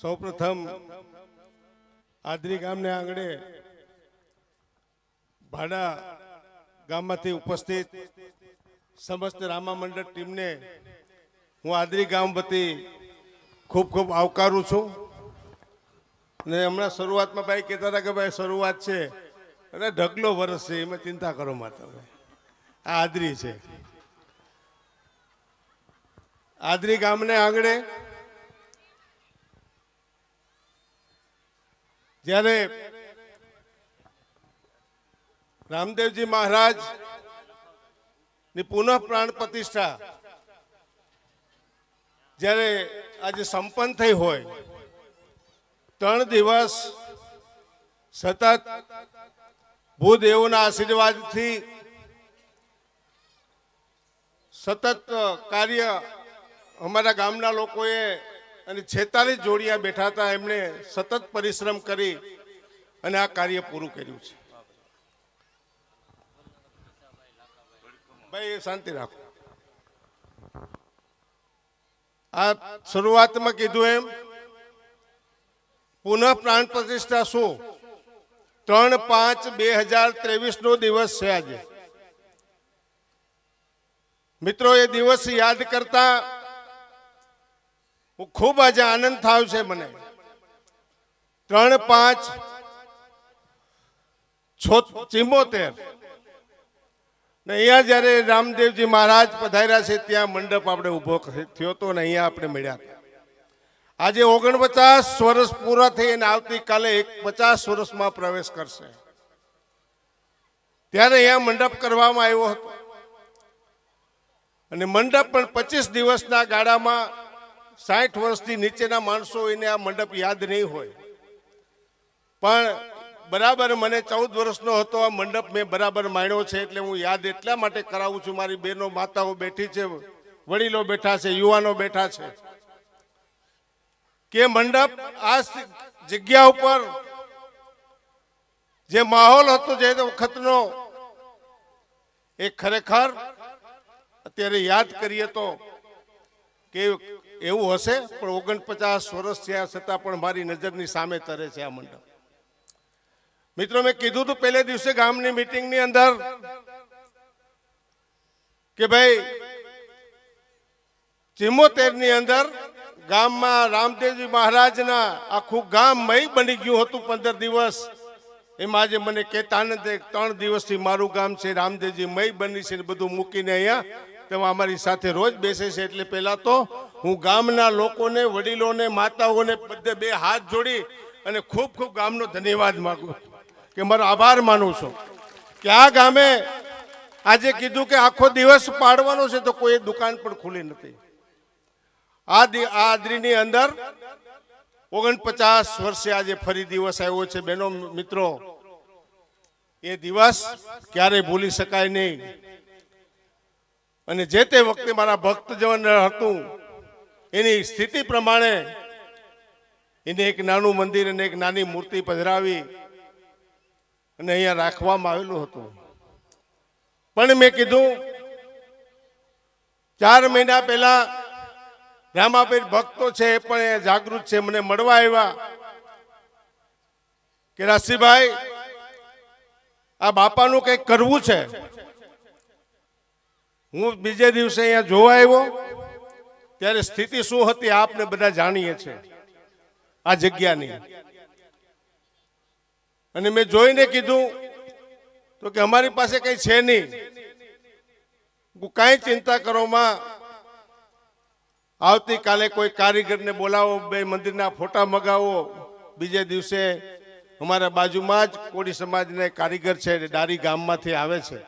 સૌપ્રથમ આદરી ગામને આંગણે ભાડા ગામમાંથી ઉપસ્થિત સમસ્ત રામા મંડળ ટીમને હું આદરી ગામ વતી ખૂબ ખૂબ આવકારું છું. ને હમણાં શરૂઆતમાં ભાઈ કહેતા હતા કે ભાઈ શરૂઆત છે. અને ઢગલો વરસ છે, એમાં ચિંતા કરો માતા તમે આદરી છે. આદરી ગામને આંગણે જ્યારે રામદેવજી મહારાજની પુનઃ પ્રાણ પ્રતિષ્ઠા જ્યારે આજે સંપન્ન થઈ હોય, ત્રણ દિવસ સતત ભૂદેવોના આશીર્વાદથી સતત કાર્ય અમારા ગામના લોકોએ અને છેતાલીસ જોડિયા બેઠા હતા, એમણે સતત પરિશ્રમ કરી અને આ કાર્ય પૂરું કર્યું છે. ભાઈ શાંતિ રાખો. આ શરૂઆતમાં કીધું એમ, પુનઃ પ્રાણ પ્રતિષ્ઠા શું? ત્રણ પાંચ બે હજાર ત્રેવીસ નો દિવસ છે આજે. મિત્રો, એ દિવસ યાદ કરતા હું ખૂબ આજે આનંદ થયો છે મને. ત્રણ પાંચ ચિમોતેર ને અહીંયા જ્યારે રામદેવજી મહારાજ પધાર્યા છે, ત્યાં મંડપ આપણે ઊભો થયો હતો ને અહીંયા આપણે મળ્યા આજે ઓગણપચાસ વર્ષ પૂરા થઈ અને આવતીકાલે એક પચાસ વર્ષમાં પ્રવેશ કરશે. ત્યારે અહીંયા મંડપ કરવામાં આવ્યો હતો. અને મંડપ પણ પચીસ દિવસના ગાળામાં સાઠ વર્ષથી નીચેના માણસો એને આ મંડપ યાદ નહીં હોય. પણ બરાબર મને ચૌદ વર્ષનો હતો આ મંડપ મેં બરાબર માણ્યો છે એટલે હું યાદ એટલા માટે કરાવું છું. મારી બહેનો, માતાઓ બેઠી છે, વડીલો બેઠા છે, યુવાનો બેઠા છે કે મંડપ આ જગ્યા ઉપર જે માહોલ હતો જે વખતનો એ ખરેખર અત્યારે યાદ કરીએ તો કે એવું હશે? પણ ઓગણપચાસ વર્ષ થયા છતાં પણ મારી નજરની સામે તરે છે આ મંડપ. મિત્રો, મેં કીધું હતું પહેલે દિવસે ગામની મિટિંગની અંદર કે ભાઈ ચિમોતેરની અંદર ગામમાં રામદેવજી મહારાજના આખું ગામ મય બની ગયું હતું પંદર દિવસ. એમાં આજે મને કહેતા આનંદ ત્રણ દિવસથી મારું ગામ છે, રામદેવજી મય બની છે બધું મૂકીને અહીંયા તેમાં અમારી સાથે રોજ બેસે છે. એટલે પહેલાં તો હું ગામના લોકોને, વડીલોને, માતાઓને બધે બે હાથ જોડી અને ખૂબ ખૂબ ગામનો ધન્યવાદ માગું કે મારો આભાર માનું છું. કે આ ગામે આજે કીધું કે આખો દિવસ પાડવાનો છે તો કોઈ દુકાન પણ ખુલી નથી. આ આદરીની અંદર ઓગણપચાસ વર્ષે આજે ફરી દિવસ આવ્યો છે. બહેનો, મિત્રો, એ દિવસ ક્યારેય ભૂલી શકાય નહીં. અને જે તે વખતે મારા ભક્તજન હતું એની સ્થિતિ પ્રમાણે એને એક નાનું મંદિર અને એક નાની મૂર્તિ પધરાવી અને અહીંયા રાખવામાં આવેલું હતું. પણ મેં કીધું, ચાર મહિના પહેલા રામાબેન ભક્તો છે એ પણ એ જાગૃત છે. મને મળવા આવ્યા કે રાશિભાઈ, આ બાપાનું કંઈક કરવું છે. હું બીજે દિવસે અહીંયા જોવા આવ્યો. ત્યારે સ્થિતિ શું હતી આપને બધા જાણીએ છે. આ જગ્યાની. અને મેં જોઈને કીધું, તો કે અમારી પાસે કંઈ છે નહીં. કાંઈ ચિંતા કરોમાં. આવતીકાલે કોઈ કારીગરને બોલાવો, બે મંદિરના ફોટા મગાવો. બીજે દિવસે અમારા બાજુમાં જ કોળી સમાજના કારીગર છે ડારી ગામમાંથી આવે છે.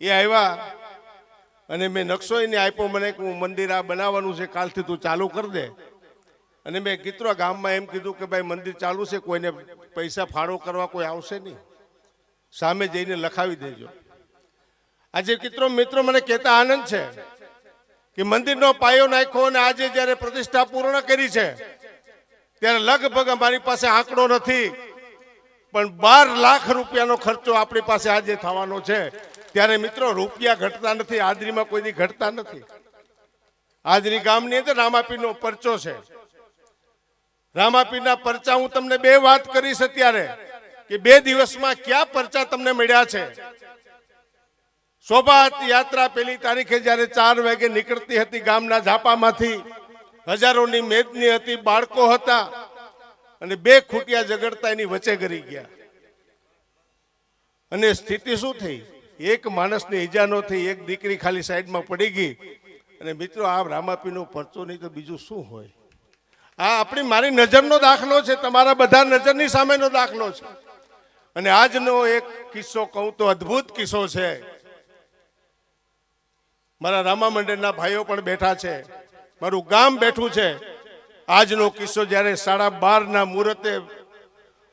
એ આવ્યા. અને મેં નકશો એને આપ્યો, મને કે હું મંદિર આ બનાવવાનું છે, કાલથી તું ચાલુ કરી દે. અને મેં ગીતરો ગામમાં એમ કીધું કે, ભાઈ, મંદિર ચાલુ છે, કોઈને પૈસા ફાળો કરવા કોઈ આવશે નહીં. સામે જઈને લખાવી દેજો. આજે કિત્રો મિત્રો મને કહેતા આનંદ છે કે મંદિરનો પાયો નાખ્યો અને આજે જ્યારે પ્રતિષ્ઠા પૂર્ણ કરી છે, ત્યારે લગભગ અમારી પાસે આંકડો નથી, પણ બાર લાખ રૂપિયાનો ખર્ચો આપણી પાસે આજે થવાનો છે. ત્યારે મિત્રો, રૂપિયા ઘટતા નથી, હાજરીમાં કોઈ ઘટતા નથી. હાજરી ગામની અંદર રામાપીરનો પરચો છે. રામાપીરના પરચા હું તમને બે વાત કરીશ અત્યારે, કે બે દિવસમાં કયા પરચા તમને મળ્યા છે? શોભાત યાત્રા પેલી તારીખે જ્યારે ચાર વાગે નીકળતી હતી ગામના ઝાપામાંથી, હજારોની મેદની હતી, બાળકો હતા, અને બે ખૂટિયા ઝઘડતા એની વચ્ચે ગરી ગયા. અને સ્થિતિ શું થઈ? એક માણસને ઈજા ન થઈ એક દીકરી ખાલી સાઈડમાં પડી ગઈ. અને મિત્રો, આ રામાપીનો પરચો નહીં તો બીજું શું હોય? આ આપણી મારી નજરનો દાખલો છે, તમારા બધા નજરની સામેનો દાખલો છે. અને આજનો એક કિસ્સો કહું તો અદ્ભુત કિસ્સો છે. મારા રામા મંડળના ભાઈઓ પણ બેઠા છે. મારું ગામ બેઠું છે. આજનો કિસ્સો જ્યારે સાડા બારના મુહૂર્તે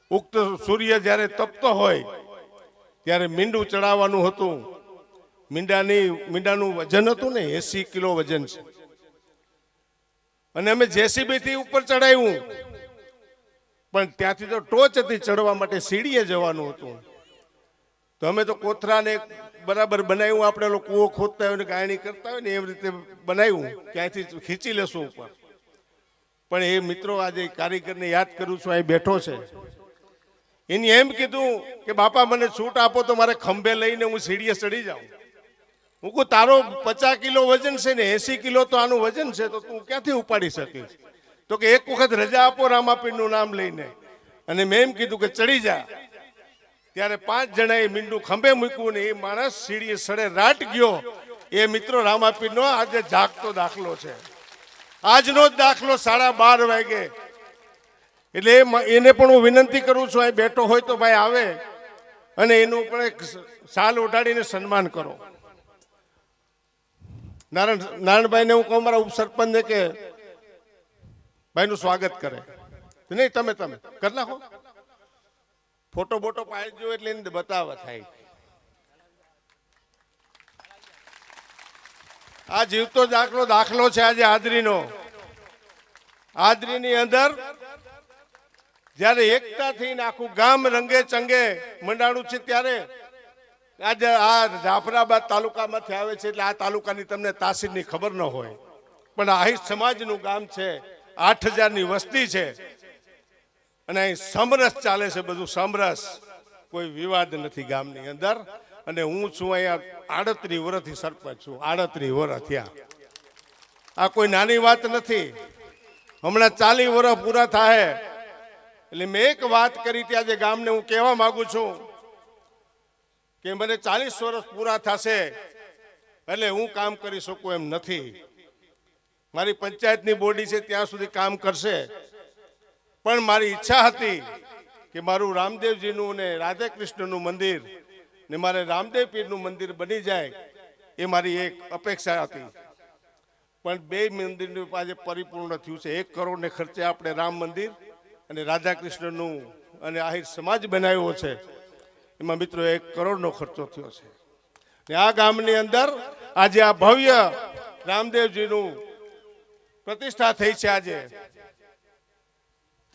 ઉક્ત સૂર્ય જ્યારે તપતો હોય ત્યારે મીંડું ચડાવવાનું હતું. મીંડાની, મીંડાનું વજન હતું ને, એસી કિલો વજન છે. અને અમે જેસીબી થી ઉપર ચડાવ્યું પણ ત્યાંથી તો ટોચ હતી ચડવા માટે, સીડીએ જવાનું હતું. તો અમે તો કોથરાને બરાબર બનાવ્યું. આપણે કૂવો ખોદતા હોય ને, ગાયણી કરતા હોય ને, એવી રીતે બનાવ્યું. ક્યાંયથી ખીચી લેશું ઉપર. પણ એ મિત્રો આજે કારીગરને યાદ કરું છું, અહીં બેઠો છે. એની એમ કીધું કે, બાપા, મને છૂટ આપો તો મારે ખંભે લઈને હું સીડીએ ચડી જાઉં. હું કહું, તારો પચાસ કિલો વજન છે ને, એસી કિલો તો આનું વજન છે, તો તું ક્યાંથી ઉપાડી શકીશ? તો કે, એક વખત રજા આપો રામાપીરનું નામ લઈને. અને મેં એમ કીધું કે, ચડી જા. ત્યારે પાંચ જણાએ મીંડું ખંભે મૂક્યું ને એ માણસ સીડીએ સડે રાટ ગયો. એ મિત્રો રામાપીરનો આજે જાગતો દાખલો છે. આજનો જ દાખલો સાડા બાર વાગે. એટલે એને પણ હું વિનંતી કરું છું અહીં બેઠો હોય તો ભાઈ આવે અને એનું પણ એક સાલ ઉઠાડીને સન્માન કરો. નારાયણ, નારાયણભાઈને હું કહું મારા ઉપસરપંચને કે ભાઈનું સ્વાગત કરે. નહીં, તમે તમે, કરી નાખો. ફોટો બોટો પાડજો એટલે એને બતાવવા થાય. આ જીવતો દાખલો દાખલો છે આજે આદરીનો આદરીની અંદર જ્યારે એકતા થઈને આખું ગામ રંગે ચંગે મંડાણું છે ત્યારે આજે આ જાફરાબાદ તાલુકામાંથી આવે છે એટલે આ તાલુકાની તમને તાસીરની ખબર ન હોય. પણ આહિર સમાજનું ગામ છે, આઠ હજારની વસ્તી છે. અને અહીં સમરસ ચાલે છે બધું સમરસ. કોઈ વિવાદ નથી ગામની અંદર. અને હું છું અહીંયા આડત્રી વર્ષથી સરપંચ છું, આડત્રી વર્ષ થયા. આ કોઈ નાની વાત નથી. હમણાં ચાલી વર્ષ પૂરા થાય એટલે મેં એક વાત કરી ત્યાં જે ગામને હું કહેવા માંગુ છું કે મને ચાલીસ વર્ષ પૂરા થશે એટલે હું કામ કરી શકું એમ નથી. મારી પંચાયતની બોડી છે ત્યાં સુધી કામ કરશે. પણ મારી ઈચ્છા હતી કે મારું રામદેવજીનું ને રાધે કૃષ્ણનું મંદિર ને મારે રામદેવ પીરનું મંદિર બની જાય એ મારી એક અપેક્ષા હતી. પણ બે મંદિરની આજે પરિપૂર્ણ થયું છે. એક કરોડને ખર્ચે આપણે રામ મંદિર અને રાધા કૃષ્ણનું અને આહિર સમાજ બનાવ્યો છે, એમાં મિત્રો એક કરોડનો ખર્ચો થયો છે. ને આ ગામની અંદર આજે આ ભવ્ય રામદેવજીનું પ્રતિષ્ઠા થઈ છે આજે.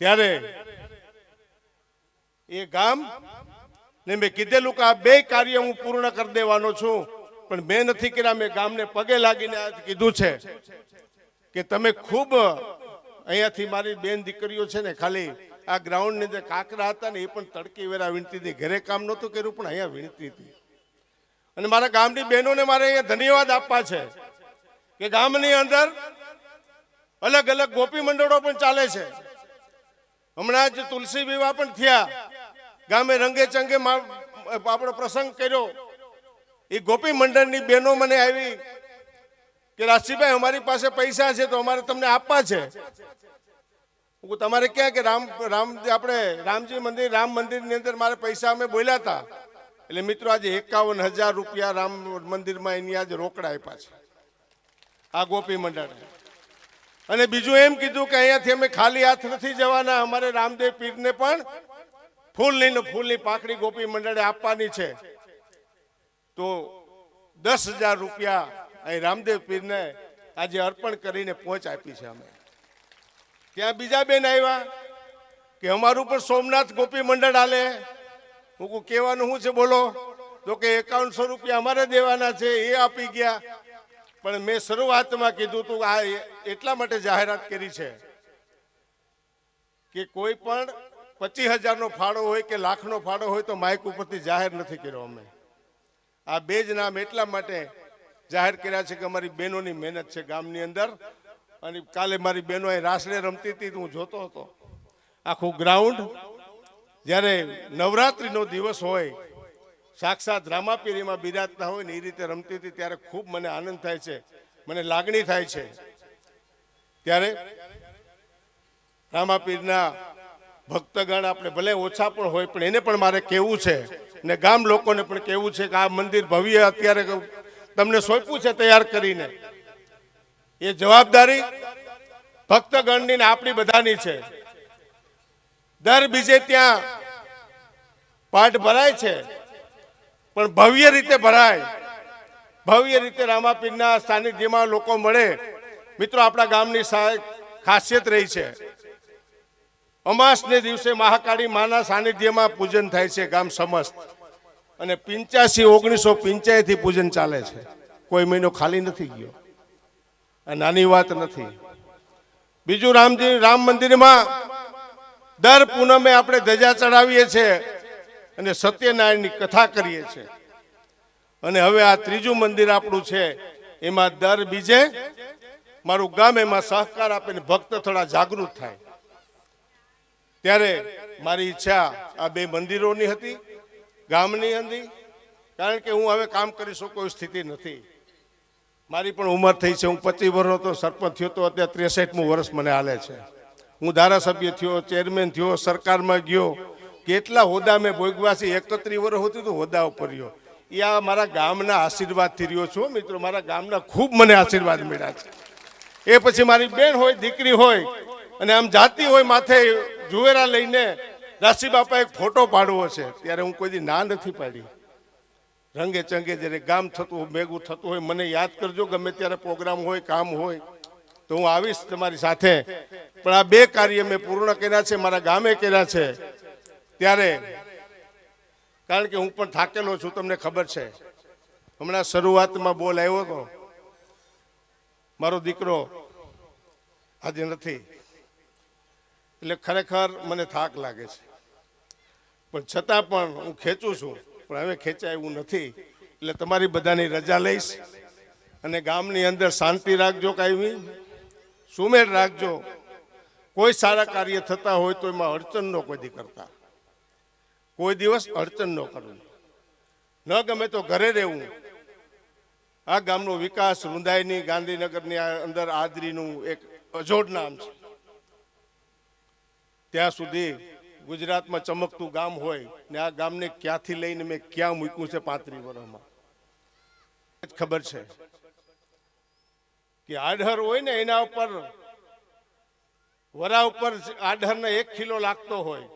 ત્યારે એ ગામ, ને મેં કીધેલું કે આ બે કાર્ય હું પૂર્ણ કરી દેવાનો છું, પણ મેં નથી કર્યા, મેં ગામને પગે લાગીને કીધું છે કે તમે ખૂબ અહીંયાથી મારી બેન દીકરીઓ છે ને ખાલી આ ગ્રાઉન્ડની અંદર કાંકરા હતા ને એ પણ તડકી વેરા વીણતી હતી. ઘરે કામ નહોતું કર્યું, પણ અહીંયા વીણતી હતી. અને મારા ગામની બહેનોને મારે અહીંયા ધન્યવાદ આપવા છે કે ગામની અંદર અલગ અલગ ગોપી મંડળો પણ ચાલે છે. હમણાં જ તુલસી વિવાહ પણ થયા. ગામે રંગે ચંગે આપણો પ્રસંગ કર્યો. એ ગોપી મંડળની બહેનો મને આવી કે રાશિભાઈ અમારી પાસે પૈસા છે તો અમારે તમને આપવા છે. હું તમારે ક્યાં કે રામ રામ આપણે રામજી મંદિર, રામ મંદિરની અંદર મારે પૈસા અમે બોલ્યા હતા. એટલે મિત્રો આજે એકાવન હજાર રૂપિયા રામ મંદિરમાં એની આજે રોકડા આપ્યા છે. આ ગોપી મંડળ અને બીજું એમ કીધું કે અહીંયાથી અમે ખાલી હાથ નથી જવાના, અમારે રામદેવ પીરને પણ ફૂલની ને ફૂલની પાકડી ગોપી મંડળે આપવાની છે. તો દસ હજાર રૂપિયા અહીં રામદેવ પીરને આજે અર્પણ કરીને પહોંચ આપી છે અમે. ત્યાં બીજા બેન આવ્યા કે અમારું પણ સોમનાથ ગોપી મંડળ હાલે. હું કહું, કહેવાનું શું છે બોલો? તો કે એકાવનસો રૂપિયા અમારે દેવાના છે, એ આપી ગયા. પણ મેં શરૂઆતમાં કીધું તું આ એટલા માટે જાહેરાત કરી છે કે કોઈ પણ પચીસ હજારનો ફાળો હોય કે લાખનો ફાળો હોય તો માઇક ઉપરથી જાહેર નથી કર્યો અમે. આ બે જ નામ એટલા માટે જાહેર કર્યા છે કે અમારી બહેનોની મહેનત છે ગામની અંદર. અને કાલે મારી બહેનો અહીં રાસડે રમતી હતી હું જોતો હતો. આખું ગ્રાઉન્ડ જ્યારે નવરાત્રિનો દિવસ હોય, સાક્ષાત રામાપીરીમાં બિરાજતા હોય ને એ રીતે રમતી હતી ત્યારે ખૂબ મને આનંદ થાય છે, મને લાગણી થાય છે. ત્યારે રામાપીરના ભક્તગણ આપણે ભલે ઓછા પણ હોય, પણ એને પણ મારે કહેવું છે ને ગામ લોકોને પણ કહેવું છે કે આ મંદિર ભવ્ય અત્યારે તમને સોંપ્યું છે તૈયાર કરીને. એ જવાબદારી ભક્તગણની આપણી બધાની છે. દર બીજે ત્યાં પાઠ ભરાય છે, પણ ભવ્ય રીતે ભરાય. ભવ્ય રીતે રામાપીરના સાનિધ્યમાં લોકો મળે. મિત્રો, આપણા ગામની ખાસિયત રહી છે. અમાસને દિવસે મહાકાળી માના સાનિધ્યમાં પૂજન થાય છે ગામ સમસ્ત. અને પિંચાસી ઓગણીસો પિંચાયથી પૂજન ચાલે છે. કોઈ મહિનો ખાલી નથી ગયો. આ નાની વાત નથી. બીજું રામજી, રામ મંદિરમાં દર પૂનમે આપણે ધજા ચડાવીએ છીએ અને સત્યનારાયણની કથા કરીએ છીએ. અને હવે આ ત્રીજું મંદિર આપણું છે, એમાં દર બીજે મારું ગામ એમાં સહકાર આપીને ભક્ત થોડા જાગૃત થાય. ત્યારે મારી ઈચ્છા આ બે મંદિરોની હતી, ગામની હતી, કારણ કે હું હવે કામ કરી શકું સ્થિતિ નથી. મારી પણ ઉંમર થઈ છે, હું પચીસ વર્ષનો તો સરપંચ થયો તો અત્યારે ત્રેસઠમું વર્ષ મને હાલે છે. હું ધારાસભ્ય થયો, ચેરમેન થયો, સરકારમાં ગયો. કેટલા હોદ્દા મેં ભોગવ્યા છે, એકત્રીસ વર્ષ હોતી તો હોદ્દા ઉપર રહ્યો. એ આ મારા ગામના આશીર્વાદથી રહ્યો છું મિત્રો. મારા ગામના ખૂબ મને આશીર્વાદ મળ્યા છે. એ પછી મારી બેન હોય, દીકરી હોય, અને આમ જાતી હોય માથે જુવેરા લઈને રાશી બાપા એક ફોટો પાડવો છે. ત્યારે હું કોઈ ના નથી પાડી. રંગે ચંગે જ્યારે ગામ થતું હોય ભેગું થતું હોય, મને યાદ કરજો, ગમે ત્યારે પ્રોગ્રામ હોય, કામ હોય, તો હું આવીશ તમારી સાથે. પણ આ બે કાર્ય મેં પૂર્ણ કર્યા છે, મારા ગામે કર્યા છે. ત્યારે, કારણ કે હું પણ થાકેલો છું, તમને ખબર છે. હમણાં શરૂઆતમાં બોલ આવ્યો હતો. મારો દીકરો આજે નથી. એટલે ખરેખર મને થાક લાગે છે. પણ છતાં પણ હું ખેંચું છું. પણ હવે ખેંચાય એવું નથી. એટલે તમારી બધાની રજા લઈશ અને ગામની અંદર શાંતિ રાખજો કાયમી. સુમેળ રાખજો. કોઈ સારા કાર્ય થતા હોય તો એમાં અડચણ ન કોઈ દી કરતા. કોઈ દિવસ અડચણ ન કરવું. ન ગમે તો ઘરે રહેવું. આ ગામનો વિકાસ રૂંધાઈની ગાંધીનગરની અંદર આદરીનું એક અજોડ નામ છે. ત્યાં સુધી ગુજરાતમાં ચમકતું ગામ હોય ને આ ગામને ક્યાંથી લઈને મેં ક્યાં મૂક્યું છે પાંત્રીસ વર્ષમાં? ખબર છે કે આડહર હોય ને એના ઉપર, વરા ઉપર આડહરને એક ખીલો લાગતો હોય.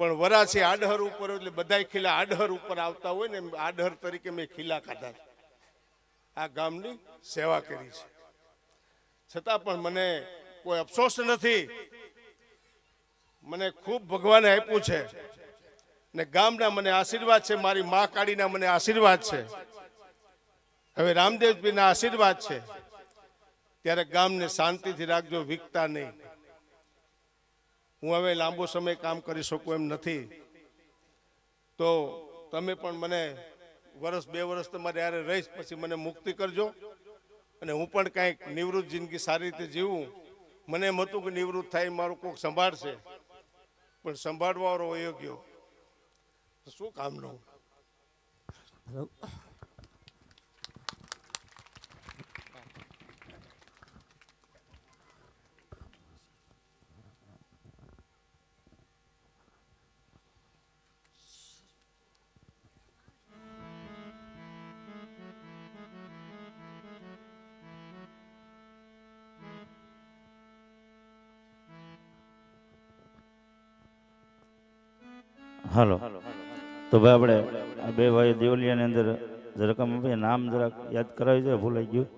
પણ વરા છે આડહર ઉપર એટલે બધા ખીલા આડહર ઉપર આવતા હોય ને આડહર તરીકે મેં ખીલા કાઢા આ ગામની સેવા કરી છે. છતાં પણ મને કોઈ અફસોસ નથી મને ખૂબ ભગવાને આપ્યું છે. ને ગામના મને આશીર્વાદ છે, મારી મા કાળીના મને આશીર્વાદ છે. હવે રામદેવજીના આશીર્વાદ છે. ત્યારે ગામને શાંતિથી રાખજો, વિકતા નહીં. હું હવે લાંબો સમય કામ કરી શકું એમ નથી. તો તમે પણ મને વર્ષ બે વર્ષ તમારે યારે રહીશ, પછી મને મુક્તિ કરજો. અને હું પણ કાંઈક નિવૃત્ત જિંદગી સારી રીતે જીવું. મને એમ હતું કે નિવૃત્ત થાય, મારું કોઈક સંભાળશે. પણ સંભાળવાવાળો વયો ગયો. શું કામનું? હાલો. તો ભાઈ આપણે બે ભાઈ દેવલિયાની અંદર જરાક નામ જરાક યાદ કરાવી છે ભૂલાઈ ગયું.